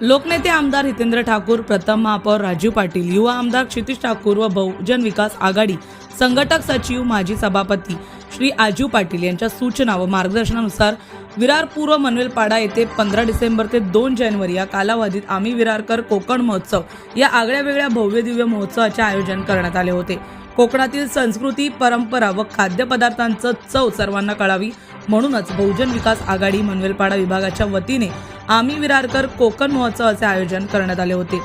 लोकनेते आमदार हितेंद्र ठाकूर प्रथम महापौर राजीव पाटील युवा आमदार क्षितिश ठाकूर व बहुजन विकास आघाडी संघटक सचिव माजी सभापती श्री आजीव पाटील यांच्या सूचना व मार्गदर्शनानुसार विरार पूर्व मनवेलपाडा येथे पंधरा डिसेंबर ते दोन जानेवारी या कालावधीत आम्ही विरारकर कोकण महोत्सव या आगळ्या वेगळ्या भव्य दिव्य महोत्सवाचे आयोजन करण्यात आले होते. कोकणातील संस्कृती परंपरा व खाद्यपदार्थांचं चव सर्वांना कळावी म्हणूनच बहुजन विकास आघाडी मनवेलपाडा विभागाच्या वतीने आम्ही विरारकर कोकण महोत्सवाचे आयोजन करण्यात आले होते.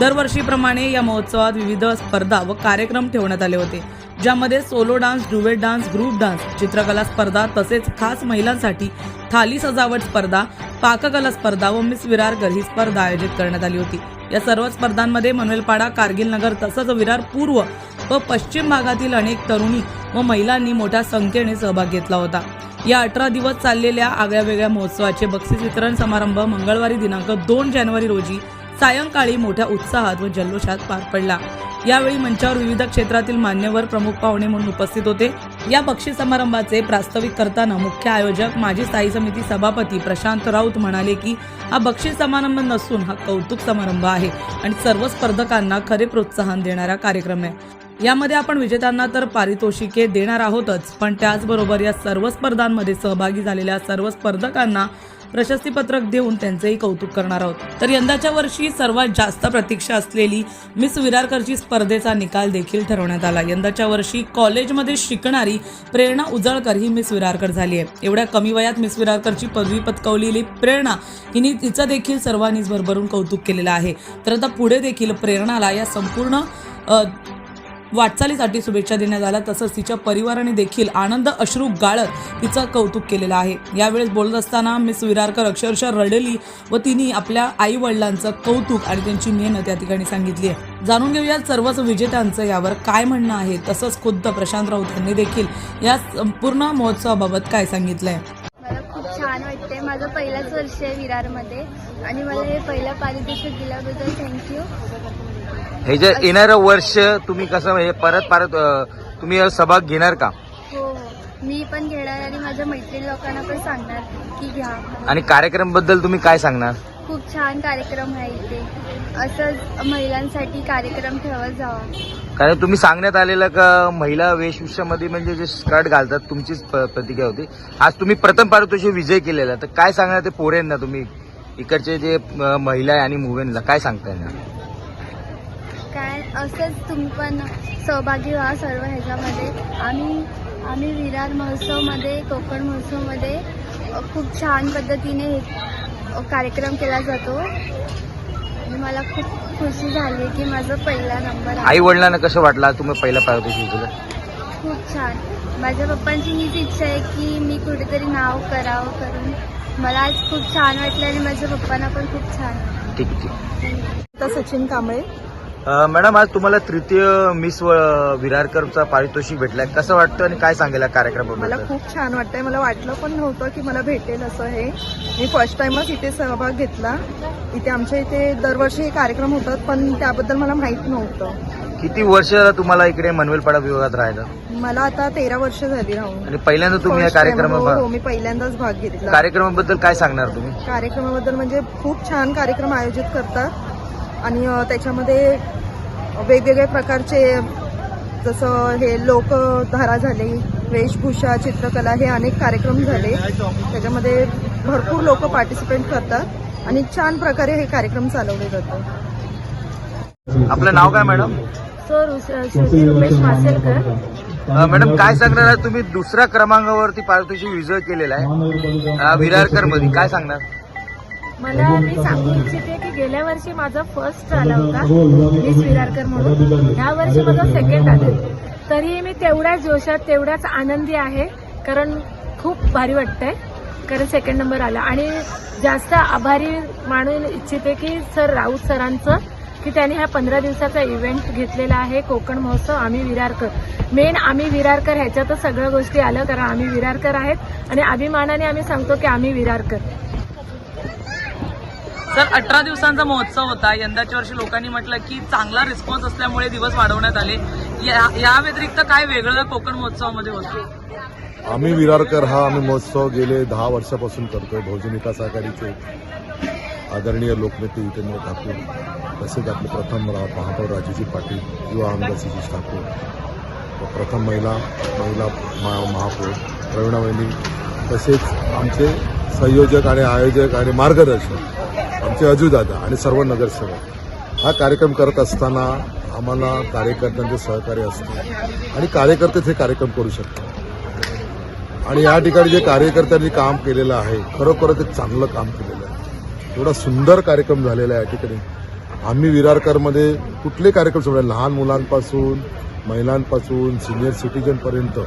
दरवर्षीप्रमाणे या महोत्सवात विविध स्पर्धा व कार्यक्रम ठेवण्यात आले होते. ज्यामध्ये solo dance duet dance group dance चित्रकला स्पर्धा तसेच खास महिलांसाठी थाली सजावट स्पर्धा पाककला स्पर्धा व मिस विरारकर ही स्पर्धा आयोजित करण्यात आली होती. या सर्व स्पर्धांमध्ये मनवेलपाडा कारगिल नगर तसंच विरार पूर्व व पश्चिम भागातील अनेक तरुणी व महिलांनी मोठ्या संख्येने सहभाग घेतला होता. या अठरा दिवस चाललेल्या आगळ्या वेगळ्या महोत्सवाचे बक्षीस वितरण समारंभ मंगळवारी दिनांक दोन जानेवारी रोजी सायंकाळी मोठ्या उत्साहात व जल्लोषात पार पडला. यावेळी मंचावर विविध क्षेत्रातील मान्यवर प्रमुख पाहुणे म्हणून उपस्थित होते. या बक्षीस समारंभाचे प्रास्ताविक करताना मुख्य आयोजक माजी स्थायी समिती सभापती प्रशांत राऊत म्हणाले की हा बक्षीस समारंभ नसून हा कौतुक समारंभ आहे आणि सर्व स्पर्धकांना खरे प्रोत्साहन देणारा कार्यक्रम आहे. यामध्ये आपण विजेत्यांना तर पारितोषिके देणार आहोतच पण त्याचबरोबर या सर्व स्पर्धांमध्ये सहभागी झालेल्या सर्व स्पर्धकांना प्रशस्तीपत्रक देऊन त्यांचेही कौतुक करणार आहोत. तर यंदाच्या वर्षी सर्वात जास्त प्रतीक्षा असलेली मिस विरारकरची स्पर्धेचा निकाल देखील ठरवण्यात आला. यंदाच्या वर्षी कॉलेजमध्ये शिकणारी प्रेरणा उजळकर ही मिस विरारकर झाली आहे. एवढ्या कमी वयात मिस विरारकरची पदवी पत्कवलेली प्रेरणा हिने तिचं देखील सर्वांनीच भरभरून कौतुक केलेलं आहे. तर आता पुढे देखील प्रेरणाला या संपूर्ण वाटचालीसाठी शुभेच्छा देण्यात आल्या. तसंच तिच्या परिवाराने देखील आनंद अश्रू गाळत तिचं कौतुक केलेलं आहे. यावेळेस बोलत असताना मिस विरारकर अक्षरशः रडली व तिने आपल्या आई वडिलांचं कौतुक आणि त्यांची मेहनत या ठिकाणी सांगितली आहे. जाणून घेऊया सर्वच विजेत्यांचं यावर काय म्हणणं आहे. तसंच खुद्द प्रशांत राऊत यांनी देखील या संपूर्ण महोत्सवाबाबत काय सांगितलंय. आहे माझं पहिलंच वर्ष आहे विरारमध्ये आणि मला हे पहिलं पारितोषिक दिल्याबद्दल थँक्यू हे जे येणारं वर्ष तुम्ही कसं हे परत परत अं, तुम्ही यात सहभाग घेणार का? हो हो. मी पण घेणार आणि माझ्या मैत्रीण लोकांना पण सांगणार की घ्या. आणि कार्यक्रमबद्दल तुम्ही काय सांगणार? खूप छान कार्यक्रम आहे इथे. असंच महिलांसाठी कार्यक्रम ठेवत जावा. कारण तुम्ही सांगण्यात आलेलं का महिला वेशभूषामध्ये म्हणजे जे स्कर्ट घालतात तुमचीच प- प्रतिक्रिया होती. आज तुम्ही प्रथम पारितोषिक विजय केलेला तर काय सांगणार ते पोरेंना तुम्ही? इकडचे जे अं, महिला आहे आणि मुव्हेनला काय सांगता येणार काय असंच तुम्ही पण सहभागी व्हा सर्व ह्याच्यामध्ये. आम्ही आम्ही विरार महोत्सवमध्ये कोकण महोत्सवमध्ये अ, खूप छान पद्धतीने हे कार्यक्रम केला जातो. आणि मला खूप खुशी झाली की माझा पहिला नंबर आई वडिलांना कसं वाटलं? तुम्ही पहिला दिलं. खूप छान. माझ्या पप्पांची हीच इच्छा आहे की मी कुठेतरी नाव करावं करून. मला आज खूप छान वाटलं आणि माझ्या पप्पांना पण खूप छान. ठीक आहे ठीक आता सचिन कांबळे. मॅडम आज तुम्हाला तृतीय मिस विरारकरचा पारितोषिक भेटलाय. कसं वाटतं आणि काय सांगेल या मला खूप छान वाटतंय. मला वाटलं पण नव्हतं की मला भेटेल असं हे. मी फर्स्ट टाइमच इथे सहभाग घेतला. इथे आमच्या इथे दरवर्षी कार्यक्रम होतात पण त्याबद्दल मला माहीत नव्हतं. किती वर्ष तुम्हाला इकडे मनवेलपाडा विभागात राहायला मला आता तेरा वर्ष झाली राहून. आणि पहिल्यांदा तुम्ही या time, हो, हो, कार्यक्रमात मी पहिल्यांदाच भाग घेतला. कार्यक्रमाबद्दल काय सांगणार तुम्ही? कार्यक्रमाबद्दल म्हणजे खूप छान कार्यक्रम आयोजित करतात. आणि त्याच्यामध्ये वेगवेगळ्या प्रकारचे जसं हे लोकधारा झाली वेशभूषा चित्रकला हे अनेक कार्यक्रम झाले. त्याच्यामध्ये भरपूर लोक पार्टिसिपेट करतात आणि छान प्रकारे हे कार्यक्रम चालवले जातात. आपलं नाव काय मॅडम? सो रु- श्रुती रुपेश मासेलकर. अं, मॅडम काय सांगणार आहे? तुम्ही? दुसऱ्या क्रमांकावरती पारितोषिक विजय केलेला आहे. विरारकरमध्ये काय सांगणार? मला मी सांगू इच्छिते की गेल्या वर्षी माझा फर्स्ट आला होता मिस विरारकर म्हणून. ह्या वर्षी माझा सेकंड आला. तरीही मी तेवढ्याच जोशात तेवढ्याच आनंदी आहे कारण खूप भारी वाटतंय कारण सेकंड नंबर आला. आणि जास्त आभारी मानून इच्छिते की सर राऊत सरांचं की त्यांनी हा पंधरा दिवसाचा इव्हेंट घेतलेला आहे कोकण महोत्सव आम्ही विरारकर. मेन आम्ही विरारकर ह्याच्यातच सगळ्या गोष्टी आलं कारण आम्ही विरारकर आहेत. आणि अभिमानाने आम्ही सांगतो की आम्ही विरारकर. सर अठरा दिवसांचा महोत्सव होता. यंदाच्या वर्षी लोकांनी म्हटलं की चांगला रिस्पॉन्स असल्यामुळे दिवस वाढवण्यात आले. या या व्यतिरिक्त काय वेगळं कोकण महोत्सवामध्ये होतं? आम्ही विरारकर हा आम्ही महोत्सव गेले दहा वर्षापासून करतोय. बहुजन विकास आघाडीचे आदरणीय लोकनेते जितेंद्र ठाकूर तसेच आपले प्रथम रा- महापौर राजूजी पाटील युवा आमदार सतीश ठाकूर. प्रथम महिला महिला महापौर प्रवीणा वहिनी तसेच आमचे संयोजक आणि आयोजक आणि मार्गदर्शक आमचे अजूदादा आणि सर्व नगरसेवक हा कार्यक्रम करत असताना आम्हाला कार्यकर्त्यांचे सहकार्य असते आणि कार्यकर्तेच हे कार्यक्रम करू शकतात. आणि या ठिकाणी जे कार्यकर्त्यांनी काम केलेलं आहे खरोखरच ते चांगलं काम केलेलं आहे. एवढा सुंदर कार्यक्रम झालेला आहे या ठिकाणी. आम्ही विरारकरमध्ये कुठले कार्यक्रम सोडले? लहान मुलांपासून महिलांपासून सिनियर सिटीजनपर्यंत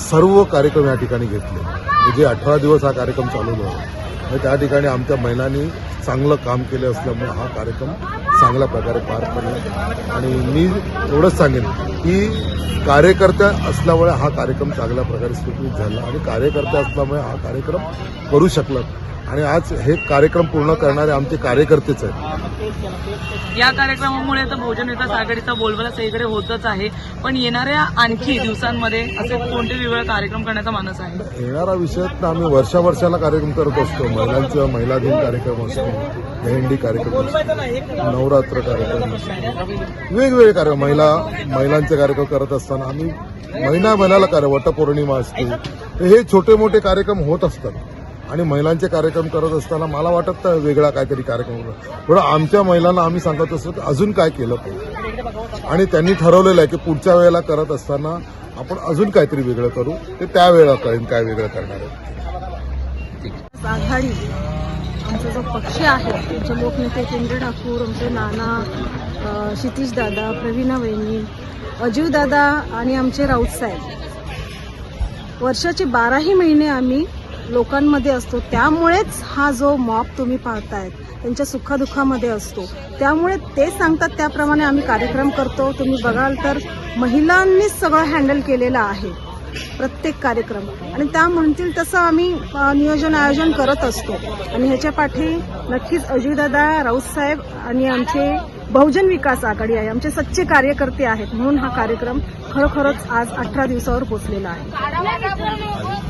सर्व कार्यक्रम या ठिकाणी घेतले. म्हणजे अठरा दिवस हा कार्यक्रम चालू होता त्या ठिकाणी आमच्या महिलांनी चांगलं काम केलं असल्यामुळे हा कार्यक्रम चांगल्या प्रकारे पार पडला. आणि मी एवढंच सांगेन की कार्यकर्त्या असल्यामुळे हा कार्यक्रम चांगल्या प्रकारे स्वीकृत झाला आणि कार्यकर्ते असल्यामुळे हा कार्यक्रम करू शकला. आणि आज हे कार्यक्रम पूर्ण करणारे आमचे कार्यकर्तेच आहेत. या कार्यक्रमामुळे तर बहुजन विकास आघाडीचा बोलबाला सगळीकडे होतच आहे. पण येणाऱ्या आणखी दिवसांमध्ये असे कोणते वेगवेगळे कार्यक्रम करण्याचा मानस आहे? येणारा विषय तर आम्ही वर्षा वर्षाला कार्यक्रम करत असतो. महिलांचा महिला दिन कार्यक्रम असतो. दहीहंडी कार्यक्रम असतो. नवरात्र कार्यक्रम असतो. वेगवेगळे कार्यक्रम. महिला महिलांचे कार्यक्रम करत असताना आम्ही महिना महिन्याला कार्य वटपौर्णिमा असते. हे छोटे मोठे कार्यक्रम होत असतात. आणि महिलांचे कार्यक्रम करत असताना मला वाटत नाही वेगळा काहीतरी कार्यक्रम होता. पण आमच्या महिलांना आम्ही सांगत असतो की अजून काय केलं पाहिजे. आणि त्यांनी ठरवलेलं आहे की पुढच्या वेळेला करत असताना आपण अजून काहीतरी वेगळं करू. ते त्यावेळेला कळेल काय वेगळं करणार आहे. आघाडी आमचा जो पक्ष आहे आमचे लोकनेते केंद्र ठाकूर आमचे नाना क्षितीश दादा प्रवीणा वहिनी अजीव दादा आणि आमचे राऊत साहेब. वर्षाचे बाराही महिने आम्ही लोकांमध्ये असतो. त्यामुळेच हा जो मॉप तुम्ही पाहतायत त्यांच्या सुखदुःखामध्ये असतो. त्यामुळे ते सांगतात त्याप्रमाणे आम्ही कार्यक्रम करतो. तुम्ही बघाल तर महिलांनीच सगळं हँडल केलेलं आहे. प्रत्येक कार्यक्रम. आणि त्या म्हणतील तसं आम्ही नियोजन आयोजन करत असतो. आणि ह्याच्या पाठी नक्कीच अजयदादा राऊत साहेब आणि आमचे बहुजन विकास आघाडी आहे. आमचे सच्चे कार्यकर्ते आहेत. म्हणून हा कार्यक्रम खरोखरच आज अठरा दिवसावर पोचलेला आहे.